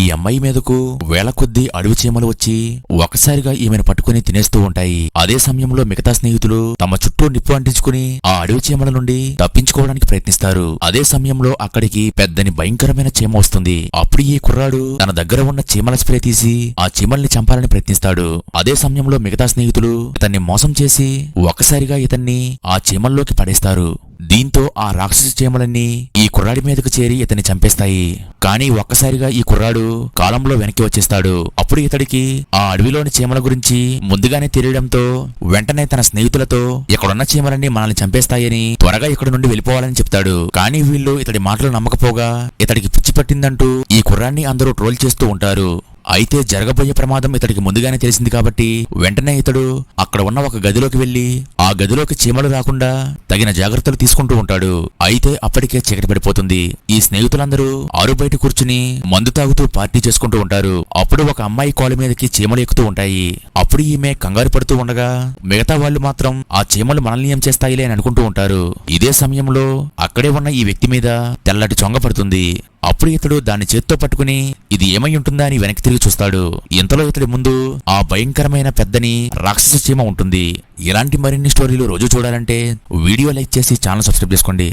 ఈ అమ్మాయి మీదకు వేల కొద్దీ అడవి చీమలు వచ్చి ఒకసారిగా ఈమెను పట్టుకుని తినేస్తూ ఉంటాయి. అదే సమయంలో మిగతా స్నేహితులు తమ చుట్టూ నిప్పు అంటించుకుని ఆ అడవి చీమల నుండి తప్పించుకోవడానికి ప్రయత్నిస్తారు. అదే సమయంలో అక్కడికి పెద్దని భయంకరమైన చీమ వస్తుంది. అప్పుడు ఈ కుర్రాడు తన దగ్గర ఉన్న చీమల స్ప్రే తీసి ఆ చీమల్ని చంపాలని ప్రయత్నిస్తాడు. అదే సమయంలో మిగతా స్నేహితులు ఇతన్ని మోసం చేసి ఒక్కసారిగా ఇతన్ని ఆ చీమల్లోకి పడేస్తారు. దీంతో ఆ రాక్షస చీమలన్నీ ఈ కుర్రాడి మీదకు చేరి ఇతన్ని చంపేస్తాయి. కానీ ఒక్కసారిగా ఈ కుర్రాడు కాలంలో వెనక్కి వచ్చేస్తాడు. అప్పుడు ఇతడికి ఆ అడవిలోని చీమల గురించి ముందుగానే తెలియడంతో వెంటనే తన స్నేహితులతో ఇక్కడున్న చీమలన్నీ మనల్ని చంపేస్తాయని త్వరగా ఇక్కడి నుండి వెళ్ళిపోవాలని చెప్తాడు. కానీ వీళ్ళు ఇతడి మాటలు నమ్మకపోగా ఇతడికి పిచ్చి పట్టిందంటూ ఈ కుర్రాన్ని అందరూ ట్రోల్ చేస్తూ ఉంటారు. అయితే జరగబోయే ప్రమాదం ఇతడికి ముందుగానే తెలిసింది కాబట్టి వెంటనే ఇతడు అక్కడ ఉన్న ఒక గదిలోకి వెళ్ళి ఆ గదిలోకి చీమలు రాకుండా తగిన జాగ్రత్తలు తీసుకుంటూ ఉంటాడు. అయితే అప్పటికే చీకటి పడిపోతుంది. ఈ స్నేహితులందరూ ఆరు బయట కూర్చుని మందు తాగుతూ పార్టీ చేసుకుంటూ ఉంటారు. అప్పుడు ఒక అమ్మాయి కాలు మీదకి చీమలు ఎక్కుతూ ఉంటాయి. అప్పుడు ఈమె కంగారు పడుతూ ఉండగా మిగతా వాళ్ళు మాత్రం ఆ చీమలు మనల్ని ఏం చేస్తాయిలే అని అనుకుంటూ ఉంటారు. ఇదే సమయంలో అక్కడే ఉన్న ఈ వ్యక్తి మీద తెల్లటి చొంగ పడుతుంది. అప్పుడు ఇతడు దాన్ని చేత్తో పట్టుకుని ఇది ఏమై ఉంటుందా అని వెనక్కి తిరిగి చూస్తాడు. ఇంతలో ఇతడి ముందు ఆ భయంకరమైన పెద్దని రాక్షస చీమ ఉంటుంది. ఇలాంటి మరిన్ని స్టోరీలు రోజు చూడాలంటే వీడియో లైక్ చేసి ఛానల్ సబ్స్క్రైబ్ చేసుకోండి.